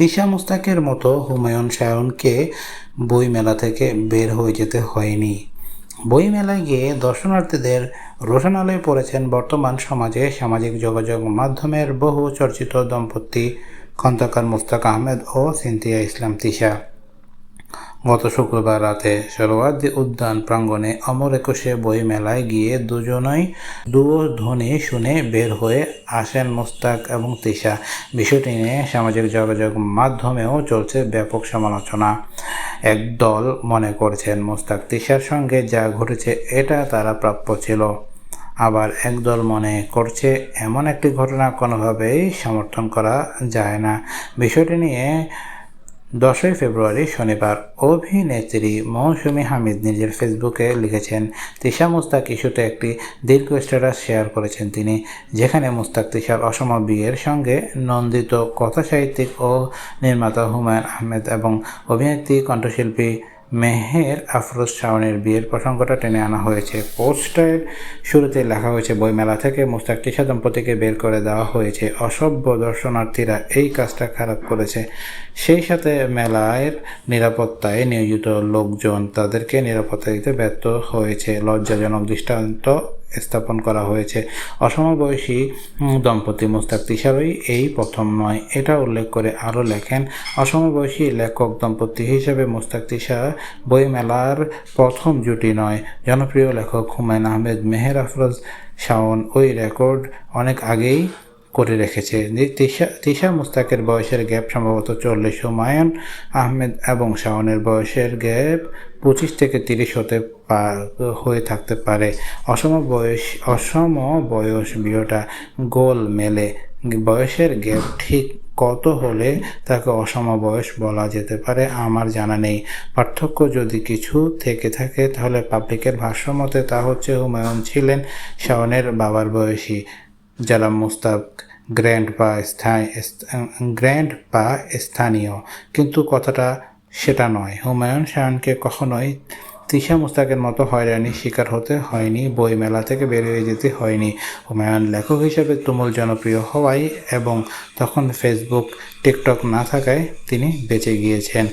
তিশা মুস্তাকের মতো হুমায়ুন শায়নকে বইমেলা থেকে বের হয়ে যেতে হয়নি। বইমেলায় গিয়ে দর্শনার্থীদের রোশনালয়ে পড়েছেন বর্তমান সমাজে সামাজিক যোগাযোগ মাধ্যমের বহু চর্চিত দম্পতি খন্দকার মুস্তাক আহমেদ ও সিন্তিয়া ইসলাম তিশা। গত শুক্রবার রাতে সরোয়ার্দী উদ্যান প্রাঙ্গণে অমর একুশে বই মেলায় গিয়ে দুজনই দুও ধ্বনি শুনে বের হয়ে আসেন মুস্তাক এবং তিশা। বিষয়টি নিয়ে সামাজিক যোগাযোগ মাধ্যমেও চলছে ব্যাপক সমালোচনা। একদল মনে করছেন মুস্তাক তিশার সঙ্গে যা ঘটেছে এটা তারা প্রাপ্য ছিল। আবার একদল মনে করছে এমন একটি ঘটনা কোনোভাবেই সমর্থন করা যায় না। বিষয়টি নিয়ে দশই ফেব্রুয়ারি শনিবার অভিনেত্রী মৌসুমী হামিদ নিজের ফেসবুকে লিখেছেন, তিশা মুস্তাক ইস্যুতে একটি দীর্ঘ স্ট্যাটাস শেয়ার করেছেন তিনি, যেখানে মুস্তাক তিশার অসম বিয়ের সঙ্গে নন্দিত কথাসাহিত্যিক ও নির্মাতা হুমায়ুন আহমেদ এবং অভিনেত্রী, কণ্ঠশিল্পী মেহের আফরোজ শাওনের বিয়ের প্রসঙ্গটা টেনে আনা হয়েছে। পোস্টের শুরুতে লেখা হয়েছে, বইমেলা থেকে মুস্তাক টিসা দম্পতিকে বের করে দেওয়া হয়েছে। অসভ্য দর্শনার্থীরা এই কাজটা খারাপ করেছে। সেই সাথে মেলার নিরাপত্তায় নিয়োজিত লোকজন তাদেরকে নিরাপত্তা দিতে ব্যর্থ হয়েছে। লজ্জাজনক দৃষ্টান্ত স্থাপন করা হয়েছে। অসমবয়সী বয়সী দম্পতি মুস্তাক তিশারই এই প্রথম নয়। এটা উল্লেখ করে আরও লেখেন অসমবয়সী লেখক, দম্পতি হিসেবে মুস্তাক তিশা বইমেলার প্রথম জুটি নয়। জনপ্রিয় লেখক হুমায়ুন আহমেদ মেহের আফরোজ শাওন ওই রেকর্ড অনেক আগেই করে রেখেছে। তিশা তিশা মুস্তাকের বয়সের গ্যাপ সম্ভবত চল্লিশ হুমায়ুন আহমেদ এবং শাওনের বয়সের গ্যাপ পঁচিশ থেকে তিরিশ হতে হয়ে থাকতে পারে। অসম বয়স অসম বয়স বিয়েটা গোল মেলে। বয়সের গ্যাপ ঠিক কত হলে তাকে অসম বয়স বলা যেতে পারে আমার জানা নেই। পার্থক্য যদি কিছু থেকে থাকে তাহলে পাবলিকের ভাষ্য মতে তা হচ্ছে হুমায়ুন ছিলেন শাওনের বাবার বয়সী। যারা মুস্তাক গ্র্যান্ড বা স্থায়ী গ্র্যান্ড বা স্থানীয়। কিন্তু কথাটা সেটা নয়। হুমায়ুন শায়নকে কখনোই তিশা মুস্তাকের মতো হয়রানির শিকার হতে হয়নি, বইমেলা থেকে বের হয়ে যেতে হয়নি। হুমায়ুন লেখক হিসেবে তুমুল জনপ্রিয় হওয়ায় এবং তখন ফেসবুক, টিকটক না থাকায় তিনি বেঁচে গিয়েছেন।